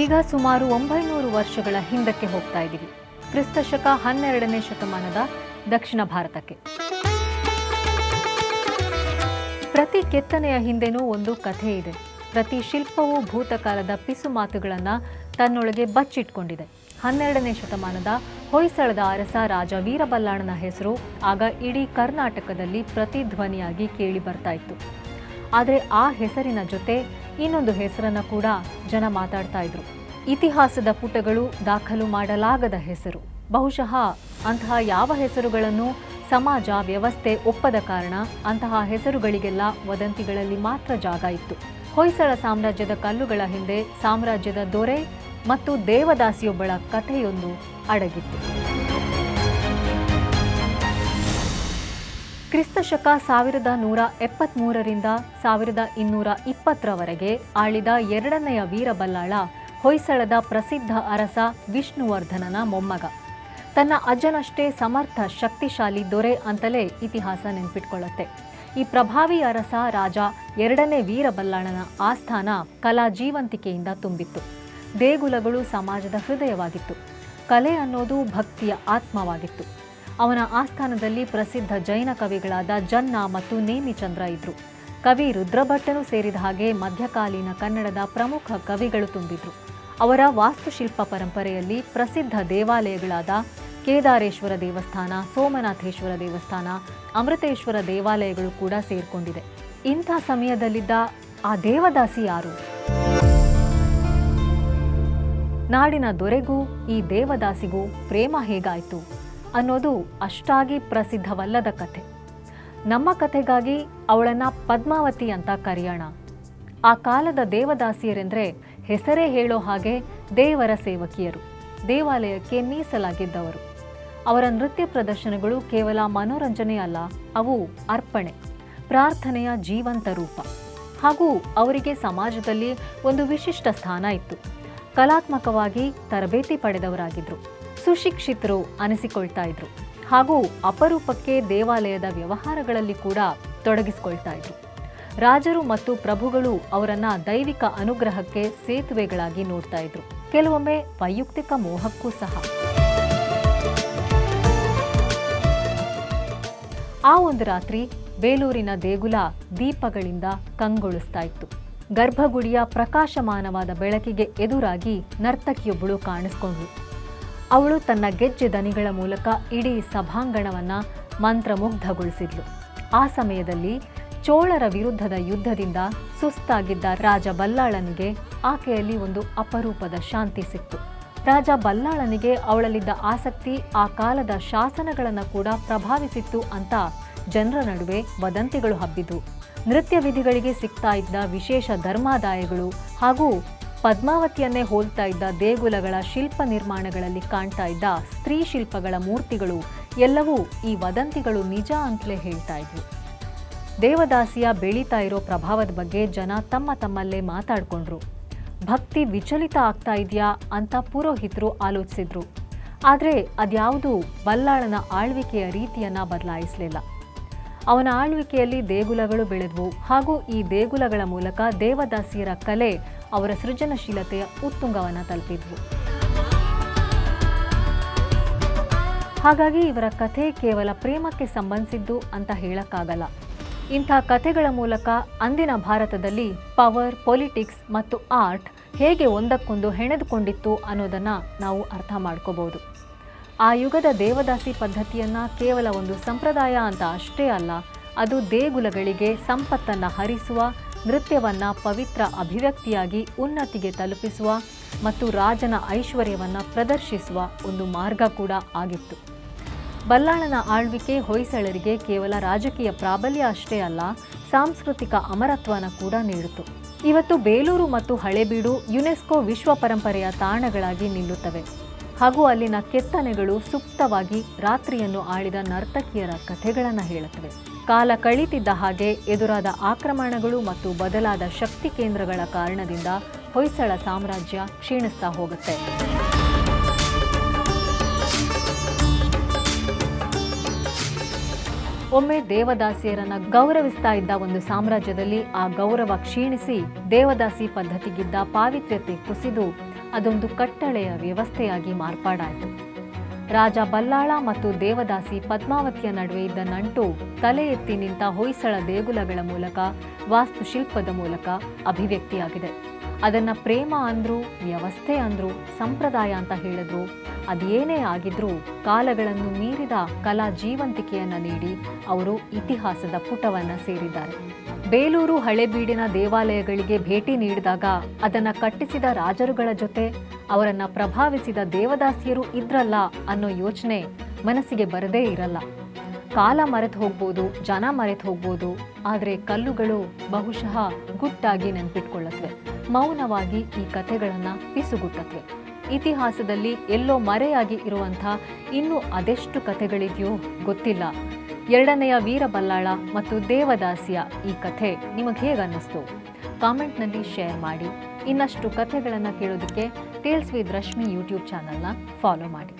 ಈಗ ಸುಮಾರು ಒಂಬೈನೂರು ವರ್ಷಗಳ ಹಿಂದಕ್ಕೆ ಹೋಗ್ತಾ ಇದ್ದೀವಿ. ಕ್ರಿಸ್ತಶಕ ಹನ್ನೆರಡನೇ ಶತಮಾನದ ದಕ್ಷಿಣ ಭಾರತಕ್ಕೆ. ಪ್ರತಿ ಕೆತ್ತನೆಯ ಹಿಂದೆನೂ ಒಂದು ಕಥೆ ಇದೆ. ಪ್ರತಿ ಶಿಲ್ಪವೂ ಭೂತಕಾಲದ ಪಿಸು ಮಾತುಗಳನ್ನು ತನ್ನೊಳಗೆ ಬಚ್ಚಿಟ್ಕೊಂಡಿದೆ. ಹನ್ನೆರಡನೇ ಶತಮಾನದ ಹೊಯ್ಸಳದ ಅರಸ ರಾಜ ವೀರಬಲ್ಲಾಣನ ಹೆಸರು ಆಗ ಇಡೀ ಕರ್ನಾಟಕದಲ್ಲಿ ಪ್ರತಿಧ್ವನಿಯಾಗಿ ಕೇಳಿ ಬರ್ತಾ ಇತ್ತು. ಆದರೆ ಆ ಹೆಸರಿನ ಜೊತೆ ಇನ್ನೊಂದು ಹೆಸರನ್ನು ಕೂಡ ಜನ ಮಾತಾಡ್ತಾ ಇದ್ರು. ಇತಿಹಾಸದ ಪುಟಗಳು ದಾಖಲು ಮಾಡಲಾಗದ ಹೆಸರು. ಬಹುಶಃ ಅಂತಹ ಯಾವ ಹೆಸರುಗಳನ್ನು ಸಮಾಜ, ವ್ಯವಸ್ಥೆ ಒಪ್ಪದ ಕಾರಣ ಅಂತಹ ಹೆಸರುಗಳಿಗೆಲ್ಲ ವದಂತಿಗಳಲ್ಲಿ ಮಾತ್ರ ಜಾಗ ಇತ್ತು. ಹೊಯ್ಸಳ ಸಾಮ್ರಾಜ್ಯದ ಕಲ್ಲುಗಳ ಹಿಂದೆ ಸಾಮ್ರಾಜ್ಯದ ದೊರೆ ಮತ್ತು ದೇವದಾಸಿಯೊಬ್ಬಳ ಕಥೆಯೊಂದು ಅಡಗಿತ್ತು. ಕ್ರಿಸ್ತಶಕ ಸಾವಿರದ ನೂರ ಎಪ್ಪತ್ತ್ಮೂರರಿಂದ ಸಾವಿರದ ಇನ್ನೂರ ಇಪ್ಪತ್ತರವರೆಗೆ ಆಳಿದ ಎರಡನೆಯ ವೀರಬಲ್ಲಾಳ ಹೊಯ್ಸಳದ ಪ್ರಸಿದ್ಧ ಅರಸ ವಿಷ್ಣುವರ್ಧನನ ಮೊಮ್ಮಗ. ತನ್ನ ಅಜ್ಜನಷ್ಟೇ ಸಮರ್ಥ, ಶಕ್ತಿಶಾಲಿ ದೊರೆ ಅಂತಲೇ ಇತಿಹಾಸ ನೆನ್ಪಿಟ್ಕೊಳ್ಳುತ್ತೆ. ಈ ಪ್ರಭಾವಿ ಅರಸ ರಾಜ ಎರಡನೇ ವೀರಬಲ್ಲಾಳನ ಆಸ್ಥಾನ ಕಲಾ ಜೀವಂತಿಕೆಯಿಂದ ತುಂಬಿತ್ತು. ದೇಗುಲಗಳು ಸಮಾಜದ ಹೃದಯವಾಗಿತ್ತು. ಕಲೆ ಅನ್ನೋದು ಭಕ್ತಿಯ ಆತ್ಮವಾಗಿತ್ತು. ಅವನ ಆಸ್ಥಾನದಲ್ಲಿ ಪ್ರಸಿದ್ಧ ಜೈನ ಕವಿಗಳಾದ ಜನ್ನ ಮತ್ತು ನೇಮಿಚಂದ್ರ ಇದ್ರು. ಕವಿ ರುದ್ರಭಟ್ಟನು ಸೇರಿದ ಹಾಗೆ ಮಧ್ಯಕಾಲೀನ ಕನ್ನಡದ ಪ್ರಮುಖ ಕವಿಗಳು ತುಂಬಿದ್ರು. ಅವರ ವಾಸ್ತುಶಿಲ್ಪ ಪರಂಪರೆಯಲ್ಲಿ ಪ್ರಸಿದ್ಧ ದೇವಾಲಯಗಳಾದ ಕೇದಾರೇಶ್ವರ ದೇವಸ್ಥಾನ, ಸೋಮನಾಥೇಶ್ವರ ದೇವಸ್ಥಾನ, ಅಮೃತೇಶ್ವರ ದೇವಾಲಯಗಳು ಕೂಡ ಸೇರ್ಕೊಂಡಿದೆ. ಇಂಥ ಸಮಯದಲ್ಲಿದ್ದ ಆ ದೇವದಾಸಿ ಯಾರು? ನಾಡಿನ ದೊರೆಗೂ ಈ ದೇವದಾಸಿಗೂ ಪ್ರೇಮ ಹೇಗಾಯಿತು? ಅನ್ನೋದು ಅಷ್ಟಾಗಿ ಪ್ರಸಿದ್ಧವಲ್ಲದ ಕಥೆ. ನಮ್ಮ ಕಥೆಗಾಗಿ ಅವಳನ್ನ ಪದ್ಮಾವತಿ ಅಂತ ಕರೆಯೋಣ. ಆ ಕಾಲದ ದೇವದಾಸಿಯರೆಂದರೆ ಹೆಸರೇ ಹೇಳೋ ಹಾಗೆ ದೇವರ ಸೇವಕಿಯರು. ದೇವಾಲಯಕ್ಕೆ ಮೀಸಲಾಗಿದ್ದವರು. ಅವರ ನೃತ್ಯ ಪ್ರದರ್ಶನಗಳು ಕೇವಲ ಮನೋರಂಜನೆ ಅಲ್ಲ, ಅವು ಅರ್ಪಣೆ, ಪ್ರಾರ್ಥನೆಯ ಜೀವಂತ ರೂಪ. ಹಾಗೂ ಅವರಿಗೆ ಸಮಾಜದಲ್ಲಿ ಒಂದು ವಿಶಿಷ್ಟ ಸ್ಥಾನ ಇತ್ತು. ಕಲಾತ್ಮಕವಾಗಿ ತರಬೇತಿ ಪಡೆದವರಾಗಿದ್ರು. ಸುಶಿಕ್ಷಿತರು ಅನಿಸಿಕೊಳ್ತಾ ಇದ್ರು. ಹಾಗೂ ಅಪರೂಪಕ್ಕೆ ದೇವಾಲಯದ ವ್ಯವಹಾರಗಳಲ್ಲಿ ಕೂಡ ತೊಡಗಿಸಿಕೊಳ್ತಾ ಇದ್ರು. ರಾಜರು ಮತ್ತು ಪ್ರಭುಗಳು ಅವರನ್ನ ದೈವಿಕ ಅನುಗ್ರಹಕ್ಕೆ ಸೇತುವೆಗಳಾಗಿ ನೋಡ್ತಾ ಇದ್ರು. ಕೆಲವೊಮ್ಮೆ ವೈಯಕ್ತಿಕ ಮೋಹಕ್ಕೂ ಸಹ. ಆ ಒಂದು ರಾತ್ರಿ ಬೇಲೂರಿನ ದೇಗುಲ ದೀಪಗಳಿಂದ ಕಂಗೊಳಿಸ್ತಾ ಇತ್ತು. ಗರ್ಭಗುಡಿಯ ಪ್ರಕಾಶಮಾನವಾದ ಬೆಳಕಿಗೆ ಎದುರಾಗಿ ನರ್ತಕಿಯೊಬ್ಬಳು ಕಾಣಿಸ್ಕೊಂಡ್ಳು. ಅವಳು ತನ್ನ ಗೆಜ್ಜೆ ದನಿಗಳ ಮೂಲಕ ಇಡೀ ಸಭಾಂಗಣವನ್ನು ಮಂತ್ರಮುಗ್ಧಗೊಳಿಸಿದ್ಲು. ಆ ಸಮಯದಲ್ಲಿ ಚೋಳರ ವಿರುದ್ಧದ ಯುದ್ಧದಿಂದ ಸುಸ್ತಾಗಿದ್ದ ರಾಜ ಬಲ್ಲಾಳನಿಗೆ ಆಕೆಯಲ್ಲಿ ಒಂದು ಅಪರೂಪದ ಶಾಂತಿ ಸಿಕ್ತು. ರಾಜ ಬಲ್ಲಾಳನಿಗೆ ಅವಳಲ್ಲಿದ್ದ ಆಸಕ್ತಿ, ಆ ಕಾಲದ ಶಾಸನಗಳನ್ನು ಕೂಡ ಪ್ರಭಾವಿಸಿತ್ತು ಅಂತ ಜನರ ನಡುವೆ ವದಂತಿಗಳು ಹಬ್ಬಿದ್ವು ನೃತ್ಯ ವಿಧಿಗಳಿಗೆ ಸಿಗ್ತಾ ಇದ್ದ ವಿಶೇಷ ಧರ್ಮಾದಾಯಗಳು ಹಾಗೂ ಪದ್ಮಾವತಿಯನ್ನೇ ಹೋಲ್ತಾ ಇದ್ದ ದೇಗುಲಗಳ ಶಿಲ್ಪ ನಿರ್ಮಾಣಗಳಲ್ಲಿ ಕಾಣ್ತಾ ಇದ್ದ ಸ್ತ್ರೀ ಶಿಲ್ಪಗಳ ಮೂರ್ತಿಗಳು ಎಲ್ಲವೂ ಈ ವದಂತಿಗಳು ನಿಜ ಅಂತಲೇ ಹೇಳ್ತಾ ಇದ್ವು. ದೇವದಾಸಿಯ ಬೆಳೀತಾ ಇರೋ ಪ್ರಭಾವದ ಬಗ್ಗೆ ಜನ ತಮ್ಮ ತಮ್ಮಲ್ಲೇ ಮಾತಾಡ್ಕೊಂಡ್ರು. ಭಕ್ತಿ ವಿಚಲಿತ ಆಗ್ತಾ ಇದೆಯಾ ಅಂತ ಪುರೋಹಿತರು ಆಲೋಚಿಸಿದ್ರು. ಆದರೆ ಅದ್ಯಾವುದೂ ಬಲ್ಲಾಳನ ಆಳ್ವಿಕೆಯ ರೀತಿಯನ್ನು ಬದಲಾಯಿಸಲಿಲ್ಲ. ಅವನ ಆಳ್ವಿಕೆಯಲ್ಲಿ ದೇಗುಲಗಳು ಬೆಳೆದವು ಹಾಗೂ ಈ ದೇಗುಲಗಳ ಮೂಲಕ ದೇವದಾಸಿಯರ ಕಲೆ ಅವರ ಸೃಜನಶೀಲತೆಯ ಉತ್ತುಂಗವನ್ನು ತಲುಪಿದ್ವು. ಹಾಗಾಗಿ ಇವರ ಕಥೆ ಕೇವಲ ಪ್ರೇಮಕ್ಕೆ ಸಂಬಂಧಿಸಿದ್ದು ಅಂತ ಹೇಳಕ್ಕಾಗಲ್ಲ. ಇಂಥ ಕಥೆಗಳ ಮೂಲಕ ಅಂದಿನ ಭಾರತದಲ್ಲಿ ಪವರ್, ಪೊಲಿಟಿಕ್ಸ್ ಮತ್ತು ಆರ್ಟ್ ಹೇಗೆ ಒಂದಕ್ಕೊಂದು ಹೆಣೆದುಕೊಂಡಿತ್ತು ಅನ್ನೋದನ್ನು ನಾವು ಅರ್ಥ ಮಾಡ್ಕೋಬಹುದು. ಆ ಯುಗದ ದೇವದಾಸಿ ಪದ್ಧತಿಯನ್ನ ಕೇವಲ ಒಂದು ಸಂಪ್ರದಾಯ ಅಂತ ಅಷ್ಟೇ ಅಲ್ಲ, ಅದು ದೇಗುಲಗಳಿಗೆ ಸಂಪತ್ತನ್ನು ಹರಿಸುವ, ನೃತ್ಯವನ್ನು ಪವಿತ್ರ ಅಭಿವ್ಯಕ್ತಿಯಾಗಿ ಉನ್ನತಿಗೆ ತಲುಪಿಸುವ ಮತ್ತು ರಾಜನ ಐಶ್ವರ್ಯವನ್ನು ಪ್ರದರ್ಶಿಸುವ ಒಂದು ಮಾರ್ಗ ಕೂಡ ಆಗಿತ್ತು. ಬಲ್ಲಾಳನ ಆಳ್ವಿಕೆ ಹೊಯ್ಸಳರಿಗೆ ಕೇವಲ ರಾಜಕೀಯ ಪ್ರಾಬಲ್ಯ ಅಷ್ಟೇ ಅಲ್ಲ, ಸಾಂಸ್ಕೃತಿಕ ಅಮರತ್ವನ ಕೂಡ ನೀಡಿತು. ಇವತ್ತು ಬೇಲೂರು ಮತ್ತು ಹಳೆಬೀಡು ಯುನೆಸ್ಕೋ ವಿಶ್ವ ಪರಂಪರೆಯ ತಾಣಗಳಾಗಿ ನಿಲ್ಲುತ್ತವೆ. ಹಾಗೂ ಅಲ್ಲಿನ ಕೆತ್ತನೆಗಳು ಸೂಕ್ತವಾಗಿ ರಾತ್ರಿಯನ್ನು ಆಳಿದ ನರ್ತಕಿಯರ ಕಥೆಗಳನ್ನು ಹೇಳುತ್ತವೆ. ಕಾಲ ಕಳೀತಿದ್ದ ಹಾಗೆ ಎದುರಾದ ಆಕ್ರಮಣಗಳು ಮತ್ತು ಬದಲಾದ ಶಕ್ತಿ ಕೇಂದ್ರಗಳ ಕಾರಣದಿಂದ ಹೊಯ್ಸಳ ಸಾಮ್ರಾಜ್ಯ ಕ್ಷೀಣಿಸ್ತಾ ಹೋಗುತ್ತೆ. ಒಮ್ಮೆ ದೇವದಾಸಿಯರನ್ನ ಗೌರವಿಸ್ತಾ ಇದ್ದ ಒಂದು ಸಾಮ್ರಾಜ್ಯದಲ್ಲಿ ಆ ಗೌರವ ಕ್ಷೀಣಿಸಿ ದೇವದಾಸಿ ಪದ್ಧತಿಗಿದ್ದ ಪಾವಿತ್ರ್ಯತೆ ಕುಸಿದು ಅದೊಂದು ಕಟ್ಟಳೆಯ ವ್ಯವಸ್ಥೆಯಾಗಿ ಮಾರ್ಪಾಡಾಯಿತು. ರಾಜ ಬಲ್ಲಾಳ ಮತ್ತು ದೇವದಾಸಿ ಪದ್ಮಾವತಿಯ ನಡುವೆ ಇದ್ದ ನಂಟು ತಲೆ ಎತ್ತಿ ನಿಂತ ಹೊಯ್ಸಳ ದೇಗುಲಗಳ ಮೂಲಕ, ವಾಸ್ತುಶಿಲ್ಪದ ಮೂಲಕ ಅಭಿವ್ಯಕ್ತಿಯಾಗಿದೆ. ಅದನ್ನ ಪ್ರೇಮ ಅಂದ್ರು, ವ್ಯವಸ್ಥೆ ಅಂದ್ರು, ಸಂಪ್ರದಾಯ ಅಂತ ಹೇಳಿದ್ರು, ಅದೇನೇ ಆಗಿದ್ರೂ ಕಾಲಗಳನ್ನು ಮೀರಿದ ಕಲಾ ಜೀವಂತಿಕೆಯನ್ನ ನೀಡಿ ಅವರು ಇತಿಹಾಸದ ಪುಟವನ್ನ ಸೇರಿದ್ದಾರೆ. ಬೇಲೂರು ಹಳೆಬೀಡಿನ ದೇವಾಲಯಗಳಿಗೆ ಭೇಟಿ ನೀಡಿದಾಗ ಅದನ್ನು ಕಟ್ಟಿಸಿದ ರಾಜರುಗಳ ಜೊತೆ ಅವರನ್ನ ಪ್ರಭಾವಿಸಿದ ದೇವದಾಸಿಯರು ಇದ್ರಲ್ಲ ಅನ್ನೋ ಯೋಚನೆ ಮನಸ್ಸಿಗೆ ಬರದೇ ಇರಲ್ಲ. ಕಾಲ ಮರೆತು ಹೋಗ್ಬೋದು, ಜನ ಮರೆತು ಹೋಗ್ಬೋದು, ಆದರೆ ಕಲ್ಲುಗಳು ಬಹುಶಃ ಗುಟ್ಟಾಗಿ ನೆನ್ಪಿಟ್ಕೊಳ್ಳತ್ವೆ ಮೌನವಾಗಿ ಈ ಕಥೆಗಳನ್ನು ಪಿಸುಗುಟ್ಟತ್ವೆ ಇತಿಹಾಸದಲ್ಲಿ ಎಲ್ಲೋ ಮರೆಯಾಗಿ ಇರುವಂಥ ಇನ್ನೂ ಅದೆಷ್ಟು ಕಥೆಗಳಿದೆಯೋ ಗೊತ್ತಿಲ್ಲ. ಎರಡನೆಯ ವೀರಬಲ್ಲಾಳ ಮತ್ತು ದೇವದಾಸಿಯ ಈ ಕಥೆ ನಿಮಗೆ ಹೇಗೆ ಅನ್ನಿಸ್ತು ಕಾಮೆಂಟ್ನಲ್ಲಿ ಶೇರ್ ಮಾಡಿ. ಇನ್ನಷ್ಟು ಕಥೆಗಳನ್ನು ಕೇಳೋದಕ್ಕೆ ಟೇಲ್ಸ್ ವಿತ್ ರಶ್ಮಿ ಯೂಟ್ಯೂಬ್ ಚಾನಲ್ನ ಫಾಲೋ ಮಾಡಿ.